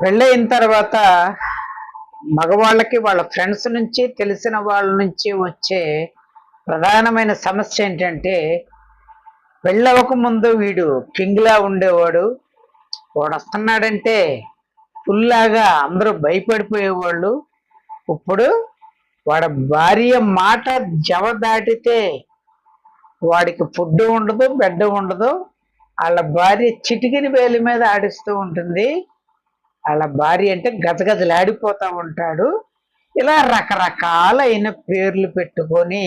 పెళ్ళయిన తర్వాత మగవాళ్ళకి వాళ్ళ ఫ్రెండ్స్ నుంచి తెలిసిన వాళ్ళ నుంచి వచ్చే ప్రధానమైన సమస్య ఏంటంటే పెళ్ళవక ముందు వీడు కింగ్లా ఉండేవాడు. వాడు వస్తున్నాడంటే ఫుల్లాగా అందరూ భయపడిపోయేవాళ్ళు. ఇప్పుడు వాడి భార్య మాట జవ దాటితే వాడికి ఫుడ్ ఉండదు బెడ్ ఉండదు. వాళ్ళ భార్య చిటికిన వేలి మీద ఆడిస్తూ ఉంటుంది. వాళ్ళ భార్య అంటే గజగజలాడిపోతూ ఉంటాడు ఇలా రకరకాలైన పేర్లు పెట్టుకొని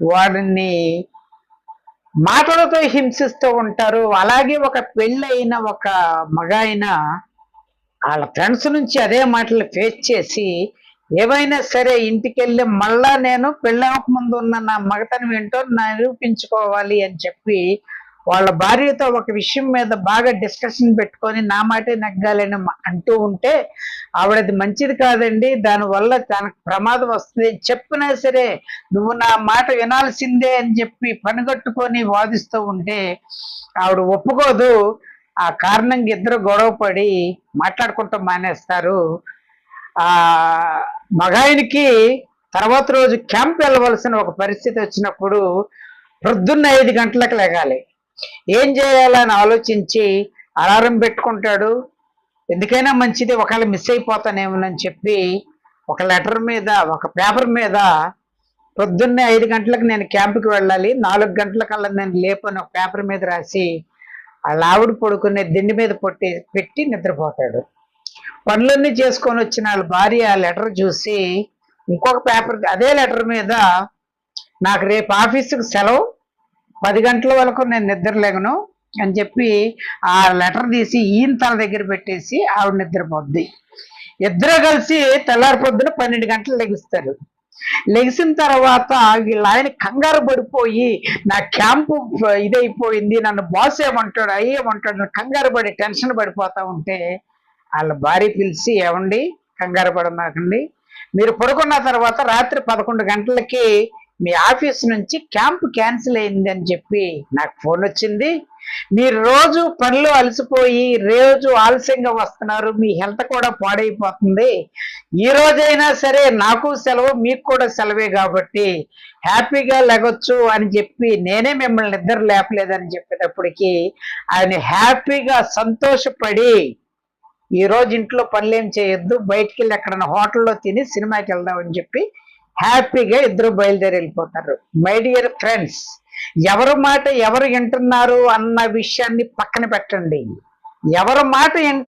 వాడిని మాటలతో హింసిస్తూ ఉంటారు. అలాగే ఒక పెళ్ళైన ఒక మగాయన వాళ్ళ ఫ్రెండ్స్ నుంచి అదే మాటలు ఫేస్ చేసి ఏమైనా సరే ఇంటికి వెళ్ళి మళ్ళా నేను పెళ్ళవక ముందు ఉన్న నా మగతనం ఏంటో నిరూపించుకోవాలి అని చెప్పి వాళ్ళ భార్యతో ఒక విషయం మీద బాగా డిస్కషన్ పెట్టుకొని నా మాటే నగ్గాలని అంటూ ఉంటే ఆవిడది మంచిది కాదండి. దానివల్ల తనకు ప్రమాదం వస్తుంది. చెప్పినా సరే నువ్వు నా మాట వినాల్సిందే అని చెప్పి పనిగట్టుకొని వాదిస్తూ ఉంటే ఆవిడ ఒప్పుకోదు. ఆ కారణంగా ఇద్దరు గొడవ పడి మాట్లాడుకుంటూ మానేస్తారు. ఆ మగాయనికి తర్వాత రోజు క్యాంప్ వెళ్ళవలసిన ఒక పరిస్థితి వచ్చినప్పుడు ప్రొద్దున్న ఐదు గంటలకు లెగాలి. ఏం చేయాలని ఆలోచించి అలారం పెట్టుకుంటాడు? ఎందుకైనా మంచిది ఒకవేళ మిస్ అయిపోతానేమోనని చెప్పి ఒక లెటర్ మీద ఒక పేపర్ మీద పొద్దున్నే ఐదు గంటలకు నేను క్యాంపుకి వెళ్ళాలి నాలుగు గంటలకల్లా నేను లేపని ఒక పేపర్ మీద రాసి వాళ్ళ ఆవిడ పడుకునే దిండి మీద పొట్టి పెట్టి నిద్రపోతాడు. పనులన్నీ చేసుకొని వచ్చిన వాళ్ళ భార్య ఆ లెటర్ చూసి ఇంకొక పేపర్ అదే లెటర్ మీద నాకు రేపు ఆఫీసుకు సెలవు పది గంటల వరకు నేను నిద్రలేగను అని చెప్పి ఆ లెటర్ తీసి ఈయన తల దగ్గర పెట్టేసి ఆవిడ నిద్రపోద్ది. ఇద్దరు కలిసి తెల్లారి పొద్దున పన్నెండు గంటలు లెగిస్తారు. లెగిసిన తర్వాత వీళ్ళ ఆయన కంగారు పడిపోయి నా క్యాంపు ఇదైపోయింది నన్ను బాస్ ఏమంటాడు అయ్యేమంటాడు అని కంగారు పడి టెన్షన్ పడిపోతా ఉంటే వాళ్ళ భార్య పిలిచి ఏమండి? కంగారు పడమాకండి. మీరు పడుకున్న తర్వాత రాత్రి పదకొండు గంటలకి మీ ఆఫీస్ నుంచి క్యాంప్ క్యాన్సిల్ అయింది అని చెప్పి నాకు ఫోన్ వచ్చింది. మీరు రోజు పనులు అలసిపోయి రోజు ఆలస్యంగా వస్తున్నారు. మీ హెల్త్ కూడా పాడైపోతుంది. ఈ రోజైనా సరే నాకు సెలవు మీకు కూడా సెలవే కాబట్టి హ్యాపీగా లెగొచ్చు అని చెప్పి నేనే మిమ్మల్ని నిద్ర లేపలేదని చెప్పేటప్పటికి ఆయన హ్యాపీగా సంతోషపడి ఈ రోజు ఇంట్లో పనులేం చేయొద్దు బయటికి వెళ్ళి ఎక్కడైనా హోటల్లో తిని సినిమాకి వెళ్దామని చెప్పి హ్యాపీగా ఇద్దరు బయలుదేరి వెళ్ళిపోతారు మై డియర్ ఫ్రెండ్స్ ఎవరి మాట ఎవరు వింటున్నారు అన్న విషయాన్ని పక్కన పెట్టండి. ఎవరి మాట